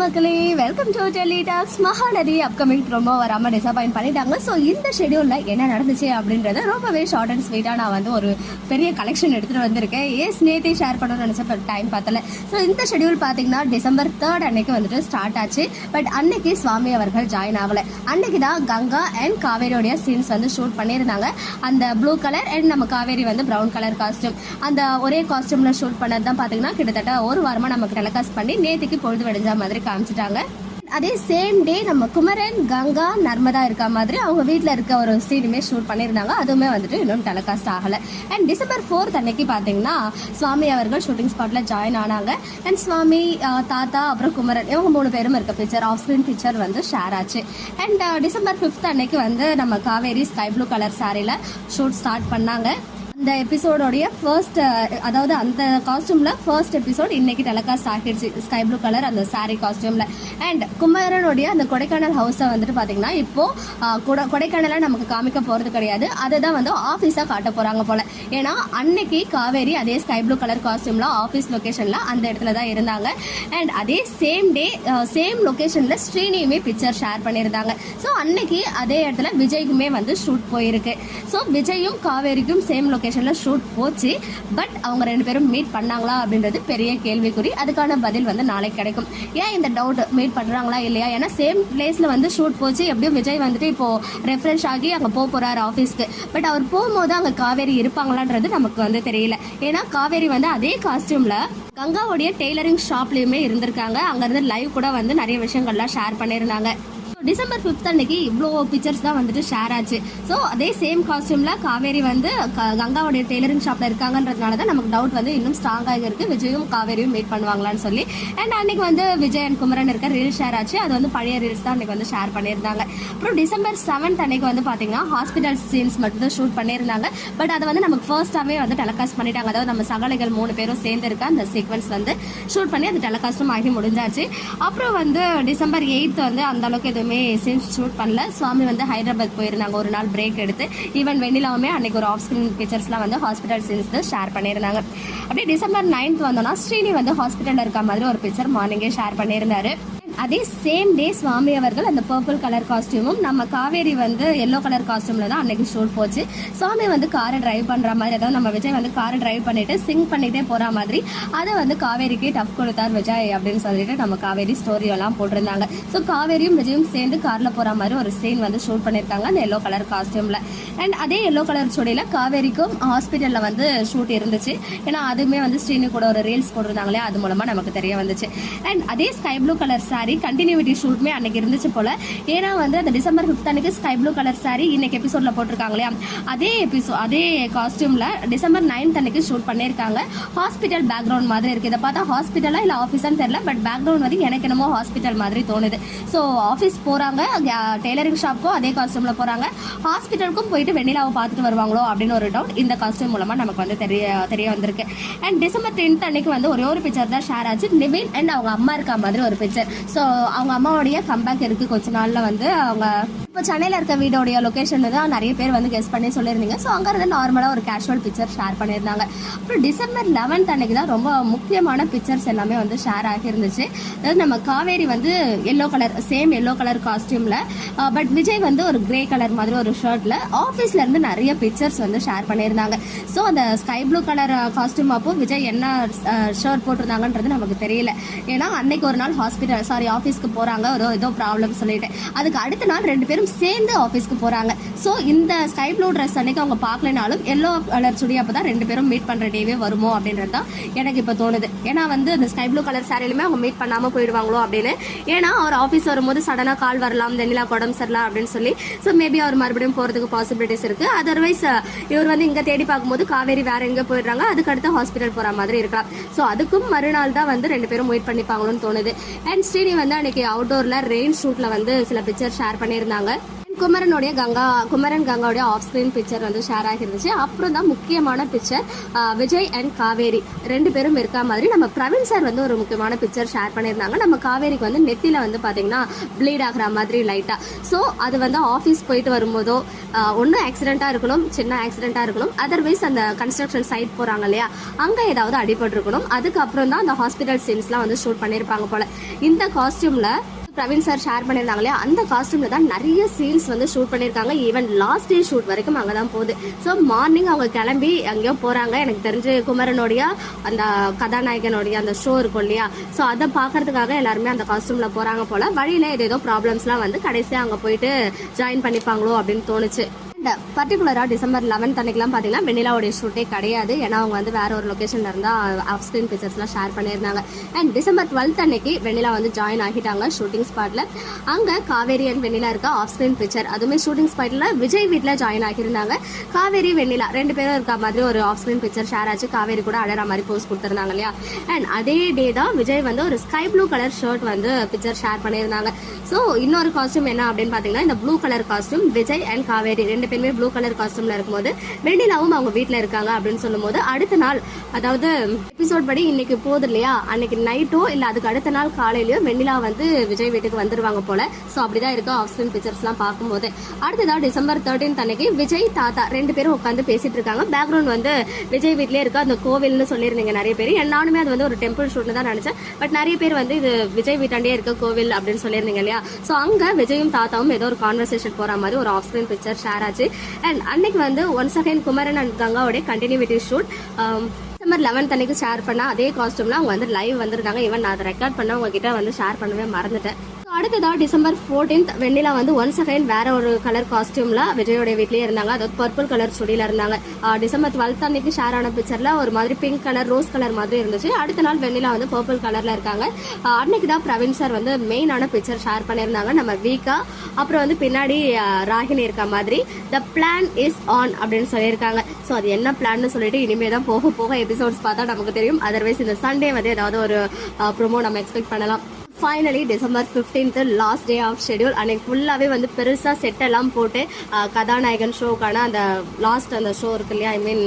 மக்களே welcome to Telly Talks Mahanadhi upcoming promo வராம disappoint பண்ணிட்டாங்க. ஸோ இந்த ஷெடியூல்ல என்ன நடந்துச்சு அப்படின்றத ரொம்பவே ஷார்ட் அண்ட் ஸ்வீட்டா நான் வந்து ஒரு பெரிய கலெக்ஷன் எடுத்துட்டு வந்திருக்கேன். ஏஸ் நேத்தே ஷேர் பண்ணணும்னு நினைச்ச டைம் பார்த்தல ஸோ இந்த ஷெடியூல் பார்த்தீங்கன்னா டிசம்பர் தேர்ட் அன்னைக்கு வந்துட்டு ஸ்டார்ட் ஆச்சு. பட் அன்னைக்கு சுவாமி அவர்கள் ஜாயின் ஆகல. அன்னைக்கு தான் கங்கா அண்ட் காவேரியோடைய சீன்ஸ் வந்து ஷூட் பண்ணியிருந்தாங்க. அந்த ப்ளூ கலர் அண்ட் நம்ம காவேரி வந்து ப்ரௌன் கலர் காஸ்டியூம் அந்த ஒரே காஸ்டியூம்ல ஷூட் பண்ணது தான் பார்த்தீங்கன்னா கிட்டத்தட்ட ஒரு வாரமா நமக்கு டெலகாஸ்ட் பண்ணி நேத்திக்கு பொழுது வெடிஞ்ச மாதிரி காமிச்சிட்டாங்க. அதே சேம் டே நம்ம குமரன் கங்கா நர்மதா இருக்க மாதிரி அவங்க வீட்டில் இருக்க ஒரு சீனுமே ஷூட் பண்ணியிருந்தாங்க. அதுவுமே வந்துட்டு இன்னும் டெலிகாஸ்ட் ஆகலை. அண்ட் டிசம்பர் ஃபோர்த் அன்னைக்கு பார்த்தீங்கன்னா சுவாமி அவர்கள் ஷூட்டிங் ஸ்பாட்டில் ஜாயின் ஆனாங்க. அண்ட் சுவாமி தாத்தா அப்புறம் குமரன் இவங்க மூணு பேரும் இருக்க பிக்சர் ஆஃப் ஸ்க்ரீன் பிக்சர் வந்து ஷேர் ஆச்சு. அண்ட் டிசம்பர் ஃபிஃப்த் அன்னைக்கு வந்து நம்ம காவேரி ஸ்கை ப்ளூ கலர் சாரியில் ஷூட் ஸ்டார்ட் பண்ணாங்க. இந்த எபிசோடோடைய ஃபர்ஸ்ட் அதாவது அந்த காஸ்டியூம்ல ஃபர்ஸ்ட் எபிசோட் இன்னைக்கு டெலகாஸ்ட் ஆகிடுச்சு. ஸ்கை ப்ளூ கலர் அந்த saree காஸ்டியூம்ல அண்ட் குமரனுடைய அந்த கொடைக்கானல் ஹவுஸை வந்துட்டு பாத்தீங்கன்னா இப்போ கொடை- கொடைக்கானல நமக்கு காமிக்க போறது கிடையாது. அதை தான் வந்து ஆஃபீஸாக காட்ட போறாங்க போல. ஏன்னா அன்னைக்கு காவேரி அதே ஸ்கை ப்ளூ கலர் காஸ்டியூம்ல ஆஃபீஸ் லொகேஷன்ல அந்த இடத்துல தான் இருந்தாங்க. அண்ட் அதே சேம் டே சேம் லொகேஷன்ல ஸ்ரீனியுமே பிக்சர் ஷேர் பண்ணியிருந்தாங்க. ஸோ அன்னைக்கு அதே இடத்துல விஜய்க்குமே வந்து ஷூட் போயிருக்கு. ஸோ விஜயும் காவேரிக்கும் சேம் லொக்கேஷனில் ஷூட் போச்சு. பட் அவங்க ரெண்டு பேரும் மீட் பண்ணாங்களா அப்படின்றது பெரிய கேள்விக்குறி. அதுக்கான பதில் வந்து நாளைக்கு கிடைக்கும். ஏன் இந்த டவுட் மீட் பண்ணுறாங்களா இல்லையா? ஏன்னா சேம் பிளேஸில் வந்து ஷூட் போச்சு. எப்படியும் விஜய் வந்துட்டு இப்போது ரெஃப்ரெஷ் ஆகி அங்கே போக போகிறார் ஆஃபீஸ்க்கு பட் அவர் போகும்போது அங்கே காவேரி இருப்பாங்களான்றது நமக்கு வந்து தெரியல. ஏன்னா காவேரி வந்து அதே காஸ்ட்யூமில் கங்காவுடைய டெய்லரிங் ஷாப்லேயுமே இருந்திருக்காங்க. அங்கேருந்து லைவ் கூட வந்து நிறைய விஷயங்கள்லாம் ஷேர் பண்ணியிருந்தாங்க. டிசம்பர் ஃபிஃப்த் அன்னைக்கு இவ்வளோ பிக்சர்ஸ் தான் வந்துட்டு ஷேர் ஆச்சு. ஸோ அதே சேம் காஸ்டியூமில் காவேரி வந்து க- கங்காவுடைய டெய்லரிங் ஷாப்பில் இருக்காங்கன்றதுனால தான் நமக்கு டவுட் வந்து இன்னும் ஸ்ட்ராங்காக இருக்குது விஜயும் காவேரியும் மீட் பண்ணுவாங்களான்னு சொல்லி. அண்ட் அன்னைக்கு வந்து விஜய் அண்ட் குமரன் இருக்க ரீல் ஷேர் ஆச்சு. அது வந்து பழைய ரீல்ஸ் தான் அன்னைக்கு வந்து ஷேர் பண்ணியிருந்தாங்க. அப்புறம் டிசம்பர் செவன்த் அன்னைக்கு வந்து பார்த்தீங்கன்னா ஹாஸ்பிட்டல் சீன்ஸ் மட்டும் தான் ஷூட் பண்ணியிருந்தாங்க. பட் அதை வந்து நமக்கு ஃபர்ஸ்ட்டாகவே வந்து டெலகாஸ்ட் பண்ணிட்டாங்க. அதாவது நம்ம சகலைகள் மூணு பேரும் சேர்ந்து இருக்க அந்த சீக்வன்ஸ் வந்து ஷூட் பண்ணி அது டெலகாஸ்டும் ஆகி முடிஞ்சாச்சு. அப்புறம் வந்து டிசம்பர் எயித் வந்து அந்த அளவுக்கு எதுவுமே சீன்ஸ் ஷூட் பண்ணல. சுவாமி வந்து ஹைதராபாத் போயிருந்தாங்க. ஒரு நாள் பிரேக் எடுத்து ஈவன் வெண்ணிலாவுமே அன்னைக்கு ஒரு ஆஃப் ஸ்கிரீன் பிக்சர்ஸ்லாம் வந்து ஹாஸ்பிட்டல் சீன்ஸ் ஷேர் பண்ணியிருந்தாங்க. அப்படியே டிசம்பர் நைன்த் வந்தோம்னா ஸ்ரீனி வந்து ஹாஸ்பிட்டலில் இருக்க மாதிரி ஒரு பிக்சர் மார்னிங்கே ஷேர் பண்ணியிருந்தாரு. அதே சேம் டே சுவாமி அவர்கள் அந்த பர்பிள் கலர் காஸ்டியூமும் நம்ம காவேரி வந்து எல்லோ கலர் காஸ்டியூம்ல தான் அன்னைக்கு ஷூட் போச்சு. சுவாமி வந்து காரை டிரைவ் பண்ற மாதிரி அதாவது நம்ம விஜய் வந்து காரை டிரைவ் பண்ணிட்டு சிங் பண்ணிட்டே போற மாதிரி அதை வந்து காவேரிக்கு டஃப் கொடுத்தார் விஜய் அப்படின்னு சொல்லிட்டு நம்ம காவேரி ஸ்டோரி எல்லாம் போட்டிருந்தாங்க. ஸோ காவேரியும் விஜயும் சேர்ந்து கார்ல போற மாதிரி ஒரு சீன் வந்து ஷூட் பண்ணியிருக்காங்க அந்த எல்லோ கலர் காஸ்டியூம்ல அண்ட் அதே எல்லோ கலர் சுடியில காவேரிக்கும் ஹாஸ்பிட்டல்ல வந்து ஷூட் இருந்துச்சு. ஏன்னா அதுவுமே வந்து ஸ்ரீனி கூட ஒரு ரீல்ஸ் போட்டிருந்தாங்களே அது மூலமா நமக்கு தெரிய வந்துச்சு. அண்ட் அதே sky blue colour saree continuity ஷூட்மே அன்னைக்கு இருந்துச்சு போல. ஏன்னா வந்து அந்த டிசம்பர் ஃபிஃப்த் அன்னைக்கு ஸ்கை ப்ளூ கலர் saree இன்னைக்கு எபிசோட்ல போட்டிருக்காங்க இல்லையா? அதே எபிசோட் அதே காஸ்டியூம்ல டிசம்பர் நைன்த் அன்னைக்கு ஷூட் பண்ணியிருக்காங்க. ஹாஸ்பிட்டல் பேக்ரவுண்ட் மாதிரி இருக்கு. இதை பார்த்தா ஹாஸ்பிட்டலா இல்ல ஆஃபீஸான்னு தெரியல பட் பேக்ரவுண்ட் வந்து எனக்கு என்னமோ ஹாஸ்பிட்டல் மாதிரி தோணுது. ஸோ ஆஃபீஸ் போறாங்க டெய்லரிங் ஷாப்க்கும் அதே காஸ்டியூம்ல போறாங்க. ஹாஸ்பிட்டலுக்கும் போயிட்டு வெண்ணிலாவை பார்த்துட்டு வருவாங்களோ அப்படின்னு ஒரு டவுட் இந்த காஸ்டியூம் மூலமா நமக்கு வந்து தெரிய தெரிய வந்திருக்கு. அண்ட் டிசம்பர் டென்த் அன்னைக்கு வந்து ஒரே ஒரு பிக்சர் தான் ஷேர் ஆச்சு. நிவின் அண்ட் அவங்க அம்மா இருக்க மாதிரி ஒரு பிக்சர் ஸோ அவங்க அம்மாவுடைய கம்பேக் இருக்குது கொஞ்ச நாளில் வந்து அவங்க இப்போ சென்னையில் இருக்க வீடோடைய லொக்கேஷன் தான் நிறைய பேர் வந்து கெஸ் பண்ணி சொல்லியிருந்தீங்க. ஸோ அங்கே இருந்து நார்மலாக ஒரு கேஷுவல் பிக்சர் ஷேர் பண்ணியிருந்தாங்க. அப்புறம் டிசம்பர் லெவன்த் அன்னைக்கு தான் ரொம்ப முக்கியமான பிக்சர்ஸ் எல்லாமே வந்து ஷேர் ஆகியிருந்துச்சு. அதாவது நம்ம காவேரி வந்து yellow colour same yellow colour காஸ்டியூமில் but Vijay வந்து ஒரு கிரே கலர் மாதிரி ஒரு ஷர்ட்டில் ஆஃபீஸ்லேருந்து நிறைய பிக்சர்ஸ் வந்து ஷேர் பண்ணியிருந்தாங்க. ஸோ அந்த ஸ்கை ப்ளூ கலர் காஸ்டியூம் அப்போ விஜய் என்ன ஷர்ட் போட்டிருந்தாங்கன்றது நமக்கு தெரியல. ஏன்னா அன்னைக்கு ஒரு நாள் ஹாஸ்பிட்டல் சாரி ஆஃபீஸ்க்கு போகிறாங்க ஒரு ஏதோ ப்ராப்ளம் சொல்லிட்டு. அதுக்கு அடுத்த நாள் ரெண்டு பேரும் சேர்ந்து ஆஃபீஸ்க்கு போகிறாங்க ஸோ இந்த ஸ்கை ப்ளூ ட்ரெஸ் அன்னைக்கு அவங்க பார்க்கலனாலும் எல்லோ கலர் சுடி அப்போ தான் ரெண்டு பேரும் மீட் பண்ணுற டேவே வருமோ அப்படின்றது தான் எனக்கு இப்போ தோணுது. ஏன்னா வந்து அந்த ஸ்கை ப்ளூ கலர் சாரிலுமே அவங்க மீட் பண்ணாமல் போயிடுவாங்களோ அப்படின்னு. ஏன்னா அவர் ஆஃபீஸ் வரும்போது சடனாக கால் வரலாம் தென்னிலா உடம்பு சரியில்லை அப்படின்னு சொல்லி. ஸோ மேபி அவர் மறுபடியும் போகிறதுக்கு பாசிபிலிட்டிஸ் இருக்குது அதர்வைஸ் இவர் வந்து இங்கே தேடி பார்க்கும்போது காவேரி வேற எங்கே போயிடுறாங்க. அதுக்கு அடுத்து ஹாஸ்பிட்டல் போகிற மாதிரி இருக்கலாம். ஸோ அதுக்கும் மறுநாள் தான் வந்து ரெண்டு பேரும் வெயிட் பண்ணிப்பாங்களோன்னு தோணுது. அண்ட் ஸ்ரீனி வந்து அன்னைக்கு அவுட்டோரில் ரெயின் ஷூட்டில் வந்து சில பிக்சர் ஷேர் பண்ணியிருந்தாங்க. குமரனுடைய கங்கா குமரன் கங்காவுடைய ஆஃப் ஸ்கிரீன் பிக்சர் வந்து ஷேர் ஆகிருந்துச்சு. அப்புறம் தான் முக்கியமான பிக்சர் விஜய் அண்ட் காவேரி. ரெண்டு பேரும் இருக்கா மாதிரி நம்ம பிரவீன் சார் வந்து ஒரு முக்கியமான பிக்சர் ஷேர் பண்ணியிருந்தாங்க. நம்ம காவேரிக்கு வந்து நெத்தியில் வந்து பார்த்தீங்கன்னா ப்ளீட் ஆகிற மாதிரி லைட்டாக ஸோ அது வந்து ஆஃபீஸ் போயிட்டு வரும்போதோ ஒன்றும் ஆக்சிடெண்ட்டாக இருக்கணும் சின்ன ஆக்சிடெண்ட்டாக இருக்கணும். அதர்வைஸ் அந்த கன்ஸ்ட்ரக்ஷன் சைட் போகிறாங்க இல்லையா அங்கே ஏதாவது அடிபட்டிருக்கணும். அதுக்கப்புறம் தான் அந்த ஹாஸ்பிட்டல் சீன்ஸ்லாம் வந்து ஷூட் பண்ணியிருப்பாங்க போல். இந்த காஸ்டியூமில் பிரவீன் சார் ஷேர் பண்ணியிருந்தாங்களே அந்த காஸ்டியூம்ல தான் நிறைய சீன்ஸ் வந்து ஷூட் பண்ணியிருக்காங்க. ஈவன் லாஸ்ட் டே ஷூட் வரைக்கும் அங்கே தான் போகுது. ஸோ மார்னிங் அவங்க கிளம்பி எங்கேயோ போகிறாங்க எனக்கு தெரிஞ்சு குமரனுடைய அந்த கதாநாயகனுடைய அந்த ஷோ இருக்கும் இல்லையா? ஸோ அதை பார்க்கறதுக்காக எல்லாருமே அந்த காஸ்டியூம்ல போகிறாங்க போல. வழியில ஏதேதோ ப்ராப்ளம்ஸ்லாம் வந்து கடைசியாக அங்கே போயிட்டு ஜாயின் பண்ணிப்பாங்களோ அப்படின்னு தோணுச்சு. இந்த பர்டிகுலராக டிசம்பர் லெவன்த் அன்னைக்கெலாம் பார்த்தீங்கன்னா வெண்ணிலாவுடைய ஷூட்டே கிடையாது. ஏன்னா அவங்க வந்து வேற ஒரு லொக்கேஷனில் இருந்தால் ஆஃப் ஸ்க்ரீன் பிக்சர்ஸ்லாம் ஷேர் பண்ணியிருந்தாங்க. அண்ட் டிசம்பர் டுவெல்த் அன்னைக்கு வெண்ணிலா வந்து ஜாயின் ஆகிட்டாங்க ஷூட்டிங் ஸ்பாட்டில் அங்கே காவேரி அண்ட் வெண்ணிலா இருக்க ஆஃப் ஸ்க்ரீன் பிக்சர் அதுவுமே ஷூட்டிங் ஸ்பாட்டில் விஜய் வீட்டில் ஜாயின் ஆகியிருந்தாங்க. காவேரி வெண்ணிலா ரெண்டு பேரும் இருக்க மாதிரி ஒரு ஆஃப் ஸ்க்ரீன் பிக்சர் ஷேர் ஆச்சு. காவேரி கூட அழற மாதிரி போஸ்ட் கொடுத்துருந்தாங்க இல்லையா? அண்ட் அதே டே தான் விஜய் வந்து ஒரு ஸ்கை ப்ளூ கலர் ஷர்ட் வந்து பிக்சர் ஷேர் பண்ணியிருந்தாங்க. ஸோ இன்னொரு காஸ்டியூம் என்ன அப்படின்னு பார்த்தீங்கன்னா இந்த blue colour costume Vijay and Kaveri ரெண்டு பேருமே ப்ளூ கலர் காஸ்டியூம்ல இருக்கும்போது வெண்ணிலாவும் அவங்க வீட்டில் இருக்காங்க அப்படின்னு சொல்லும்போது அடுத்த நாள் அதாவது எபிசோட் படி இன்னைக்கு போகுது இல்லையா? அன்னைக்கு நைட்டோ இல்லை அதுக்கு அடுத்த நாள் காலையிலயோ வெண்ணிலா வந்து விஜய் வீட்டுக்கு வந்துருவாங்க போல. ஸோ அப்படிதான் இருக்கும் ஆஃப் ஸ்கிரீன் பிக்சர்ஸ்லாம் பார்க்கும்போது. அடுத்ததா டிசம்பர் தேர்ட்டீன் அன்னைக்கு விஜய் தாத்தா ரெண்டு பேரும் உட்காந்து பேசிட்டு இருக்காங்க. பேக்ரவுண்ட் வந்து விஜய் வீட்லேயே இருக்க. அந்த கோவில்னு சொல்லியிருந்தீங்க நிறைய பேர். நானுமே அது வந்து ஒரு டெம்பிள் ஷூட்னு தான் நினைச்சேன். பட் நிறைய பேர் வந்து இது விஜய் வீட்டாண்டே இருக்க கோவில் அப்படின்னு சொல்லியிருந்தீங்க இல்லையா? ஸோ அங்கே விஜயும் தாத்தாவும் ஏதோ ஒரு கான்வர்சேஷன் போகிற மாதிரி ஒரு ஆஃப் ஸ்கிரீன் பிக்சர் ஷேர் ஆச்சு. அண்ட் அன்னைக்கு வந்து ஒன் செகண்ட் குமரன் அண்ட் கங்காவுடைய கண்டினியூட்டி ஷூட் டிசம்பர் லெவன்த் அன்னைக்கு ஷேர் பண்ண அதே காஸ்டியூம்ல அவங்க வந்து லைவ் வந்திருந்தாங்க. ஈவன் நான் அதை ரெக்கார்ட் பண்ண உங்ககிட்ட வந்து ஷேர் பண்ணவே மறந்துட்டேன். அடுத்ததாக டிசம்பர் ஃபோர்டீன்த் வெண்ணிலா வந்து ஒன் செகண்ட் வேற ஒரு கலர் காஸ்டியூம்ல விஜயோட வீட்லயே இருந்தாங்க. அதாவது பர்பிள் கலர் சுடியில இருந்தாங்க. டிசம்பர் டுவெல்த் அன்னைக்கு ஷேர் ஆன பிக்சர்ல ஒரு மாதிரி பிங்க் கலர் ரோஸ் கலர் மாதிரி இருந்துச்சு. அடுத்த நாள் வெண்ணிலா வந்து பர்பிள் கலர்ல இருக்காங்க. அன்னைக்கு தான் பிரவீன் சார் வந்து மெயினான பிக்சர் ஷேர் பண்ணியிருந்தாங்க. நம்ம வீக்கா அப்புறம் வந்து பின்னாடி ராகினி இருக்க மாதிரி த பிளான் இஸ் ஆன் அப்படின்னு சொல்லியிருக்காங்க. ஸோ அது என்ன பிளான்னு சொல்லிட்டு இனிமே தான் போக போக எபிசோட்ஸ் பார்த்தா நமக்கு தெரியும். அதர்வைஸ் இந்த சண்டே வந்து ஏதாவது ஒரு ப்ரோமோ நம்ம எக்ஸ்பெக்ட் பண்ணலாம். Finally December fifteenth last day of schedule அன்னைக்கு ஃபுல்லாகவே வந்து பெருசாக செட் எல்லாம் போட்டு கதாநாயகன் ஷோக்கான அந்த லாஸ்ட் அந்த ஷோ இருக்கு இல்லையா? ஐ மீன்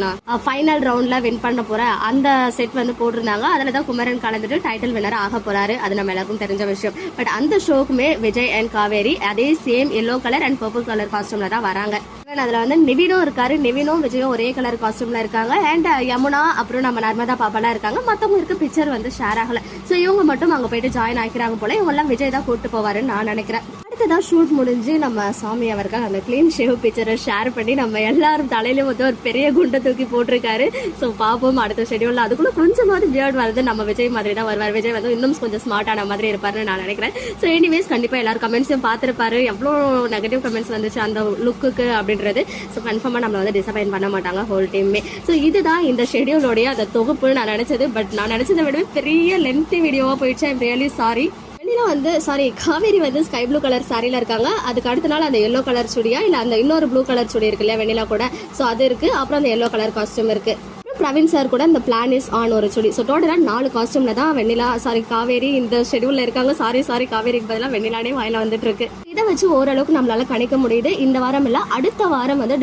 ஃபைனல் ரவுண்டில் வின் பண்ண போகிற அந்த செட் வந்து போட்டிருந்தாங்க. அதில் தான் குமரன் கலந்துட்டு டைட்டில் வினர் ஆக போறாரு. அது நம்ம எல்லாருக்கும் தெரிஞ்ச விஷயம். பட் அந்த ஷோக்குமே விஜய் அண்ட் காவேரி அதே same yellow colour and purple colour காஸ்ட்யூமில் தான் வராங்க. அதில் அதுல வந்து நிவினும் இருக்காரு. நிவினும் விஜயும் ஒரே கலர் காஸ்டியூம்ல இருக்காங்க. அண்ட் யமுனா அப்புறம் நம்ம நர்மதா பாப்பாலாம் இருக்காங்க. மத்தவங்க இருக்க பிக்சர் வந்து ஷேர் ஆகல. சோ இவங்க மட்டும் அங்க போயிட்டு ஜாயின் ஆகிக்கிறாங்க போல இவங்க எல்லாம் விஜய் தான் கூட்டு போவாருன்னு நான் நினைக்கிறேன். அடுத்ததா ஷூட் முடிஞ்சு நம்ம சாமி அவர்கள் அந்த க்ளீன் ஷேவ் பிக்சரை ஷேர் பண்ணி நம்ம எல்லாரும் தலையிலும் வந்து ஒரு பெரிய குண்டை தூக்கி போட்டிருக்காரு. ஸோ பார்ப்போம் அடுத்த ஷெடியூலில் அதுக்குள்ளே கொஞ்சமாவது பியர்ட் வருது நம்ம விஜய் மாதிரி தான் வருவார். விஜய் வந்து இன்னும் கொஞ்சம் ஸ்மார்ட்டான மாதிரி இருப்பாருன்னு நான் நினைக்கிறேன். ஸோ எனிவேஸ் கண்டிப்பாக எல்லாரும் கமெண்ட்ஸையும் பார்த்துருப்பாரு. எவ்வளோ நெகட்டிவ் கமெண்ட்ஸ் வந்துச்சு அந்த லுக்குக்கு அப்படின்றது. ஸோ கன்ஃபார்மாக நம்மளை வந்து டிசப்பாயின் பண்ண மாட்டாங்க ஹோல் டீமே ஸோ இதுதான் இந்த ஷெடியூலோடைய அந்த தொகுப்புன்னு நான் நினச்சது. பட் நான் நினச்சதை விட பெரிய லென்த்தி வீடியோவாக போயிடுச்சு. ஐம் ரியலி சாரி வெண்ணிலா வந்து சாரி காவேரி வந்து ஸ்கை ப்ளூ கலர் சாரியில் இருக்காங்க. அதுக்கு அடுத்த நாள் அந்த எல்லோ கலர் சுடியா இல்லை அந்த இன்னொரு ப்ளூ கலர் சுடி இருக்கு இல்லையா வெண்ணிலா கூட. ஸோ அது இருக்கு. அப்புறம் அந்த எல்லோ கலர் காஸ்டியூம் இருக்கு. அப்புறம் பிரவீன் சார் கூட இந்த பிளான் இஸ் ஆன் ஒரு சுடி. ஸோ டோட்டலாக நாலு காஸ்டியூமில் தான் வெண்ணிலா சாரி காவேரி இந்த ஷெடியூலில் இருக்காங்க. சாரி சாரி காவேரிக்கு பதிலாக வெண்ணிலானே வாயில வந்துட்டு இருக்கு. வச்சு ஓரளவுக்கு நம்மளால கணிக்க முடியுது. இந்த வாரம் இல்லை அடுத்த வாரம் வந்து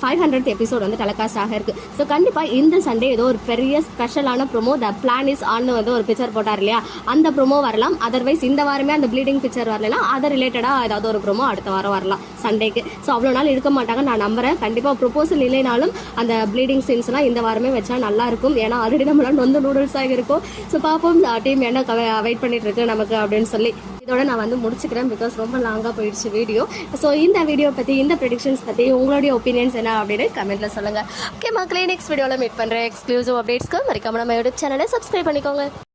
ஃபைவ் ஹண்ட்ரட் எபிசோட் வந்து டெலகாஸ்ட் ஆக இருக்கு. ஸோ கண்டிப்பாக இந்த சண்டே ஏதோ ஒரு பெரிய ஸ்பெஷலான promo the plan is on வந்து ஒரு பிக்சர் போட்டார் இல்லையா? அந்த ப்ரோமோ வரலாம். அதர்வைஸ் இந்த வாரமே அந்த ப்ளீடிங் பிக்சர் வரலனா அதை ரிலேட்டடாக ஏதாவது ஒரு ப்ரோமோ அடுத்த வாரம் வரலாம் சண்டேக்கு ஸோ அவ்வளோ நாள் இருக்க மாட்டாங்க நான் நம்புறேன். கண்டிப்பாக ப்ரொபோசல் இல்லைனாலும் அந்த ப்ளீடிங் சீன்ஸ்லாம் இந்த வாரமே வச்சா நல்லா இருக்கும். ஏன்னா ஆல்ரெடி நம்மளாம் நொந்து நூடுல்ஸாக இருக்கும். ஸோ பார்ப்போம் டீம் என்ன வெயிட் பண்ணிட்டு இருக்கு நமக்கு அப்படின்னு சொல்லி. இதோட நான் வந்து முடிச்சுக்கிறேன் பிகாஸ் ரொம்ப லாங்காக போயிடுச்சு வீடியோ ஸோ இந்த வீடியோ பற்றி இந்த ப்ரெடிக்ஷன்ஸ் பற்றி உங்களுடைய ஒப்பீனியன்ஸ் என்ன அப்படின்னு கமெண்ட்ல சொல்லுங்க. ஓகே மக்களே நெக்ஸ்ட் வீடியோவில் மீட் பண்ணுறேன் எக்ஸ்க்ளூசிவ் அப்டேட்ஸ்க்கு மறக்காம நம்ம யூடியூப் சேனலை சப்ஸ்கிரைப் பண்ணிக்கோங்க.